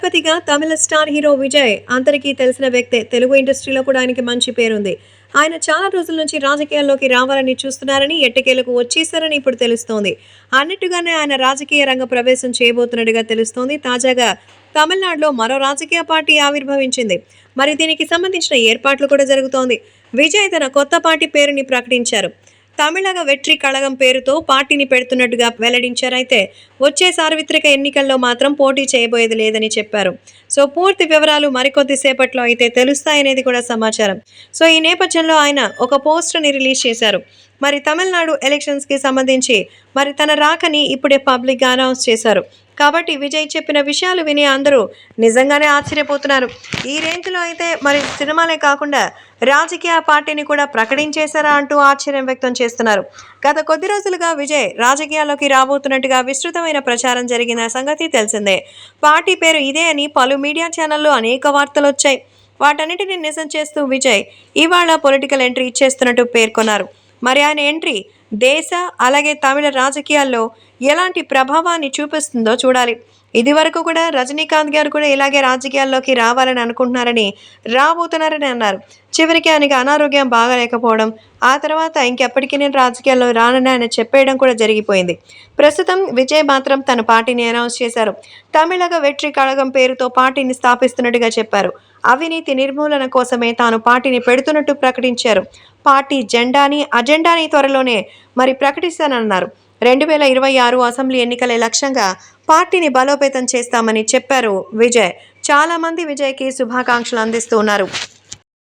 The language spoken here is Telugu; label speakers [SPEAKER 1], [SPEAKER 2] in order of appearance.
[SPEAKER 1] దళపతిగా తమిళ స్టార్ హీరో విజయ్ అందరికీ తెలిసిన వ్యక్తే తెలుగు ఇండస్ట్రీలో కూడా ఆయనకి మంచి పేరుంది. ఆయన చాలా రోజుల నుంచి రాజకీయాల్లోకి రావాలని చూస్తున్నారని ఎట్టకేలకు వచ్చేసారని ఇప్పుడు తెలుస్తోంది. అన్నట్టుగానే ఆయన రాజకీయ రంగ ప్రవేశం చేయబోతున్నట్టుగా తెలుస్తోంది. తాజాగా తమిళనాడులో మరో రాజకీయ పార్టీ ఆవిర్భవించింది. మరి దీనికి సంబంధించిన ఏర్పాట్లు కూడా జరుగుతోంది. విజయ్ తన కొత్త పార్టీ పేరుని ప్రకటించారు. తమిళగ వెట్రి కళగం పేరుతో పార్టీని పెడుతున్నట్టుగా వెల్లడించారైతే వచ్చే సార్వత్రిక ఎన్నికల్లో మాత్రం పోటీ చేయబోయేది లేదని చెప్పారు. సో పూర్తి వివరాలు మరికొద్ది సేపట్లో అయితే తెలుస్తాయనేది కూడా సమాచారం. సో ఈ నేపథ్యంలో ఆయన ఒక పోస్టర్ని రిలీజ్ చేశారు. మరి తమిళనాడు ఎలక్షన్స్కి సంబంధించి మరి తన రాకని ఇప్పుడే పబ్లిక్గా అనౌన్స్ చేశారు. కాబట్టి విజయ్ చెప్పిన విషయాలు విని అందరూ నిజంగానే ఆశ్చర్యపోతున్నారు. ఈ రేంజ్లో అయితే మరి సినిమాలే కాకుండా రాజకీయ పార్టీని కూడా ప్రకటించేశారా అంటూ ఆశ్చర్యం వ్యక్తం చేస్తున్నారు. గత కొద్ది రోజులుగా విజయ్ రాజకీయాల్లోకి రాబోతున్నట్టుగా విస్తృతమైన ప్రచారం జరిగిన సంగతి తెలిసిందే. పార్టీ పేరు ఇదే అని పలు మీడియా ఛానల్లో అనేక వార్తలు వచ్చాయి. వాటన్నిటిని నిజం చేస్తూ విజయ్ ఇవాళ పొలిటికల్ ఎంట్రీ ఇచ్చేస్తున్నట్టు పేర్కొన్నారు. మరి ఆయన ఎంట్రీ దేశ అలాగే తమిళ రాజకీయాల్లో ఎలాంటి ప్రభావాన్ని చూపిస్తుందో చూడాలి. ఇది వరకు కూడా రజనీకాంత్ గారు కూడా ఇలాగే రాజకీయాల్లోకి రావాలని అనుకుంటున్నారని రాబోతున్నారని అన్నారు. చివరికి ఆయనకి అనారోగ్యం బాగాలేకపోవడం ఆ తర్వాత ఇంకెప్పటికీ నేను రాజకీయాల్లో రానని ఆయన చెప్పేయడం కూడా జరిగిపోయింది. ప్రస్తుతం విజయ్ మాత్రం తన పార్టీని అనౌన్స్ చేశారు. తమిళగ వెట్రి కళగం పేరుతో పార్టీని స్థాపిస్తున్నట్టుగా చెప్పారు. అవినీతి నిర్మూలన కోసమే తాను పార్టీని పెడుతున్నట్టు ప్రకటించారు. పార్టీ జెండాని అజెండాని త్వరలోనే మరి ప్రకటిస్తానన్నారు. రెండు వేల ఇరవై ఆరు అసెంబ్లీ ఎన్నికలే లక్ష్యంగా పార్టీని బలోపేతం చేస్తామని చెప్పారు విజయ్. చాలామంది విజయ్కి శుభాకాంక్షలు అందిస్తూ ఉన్నారు.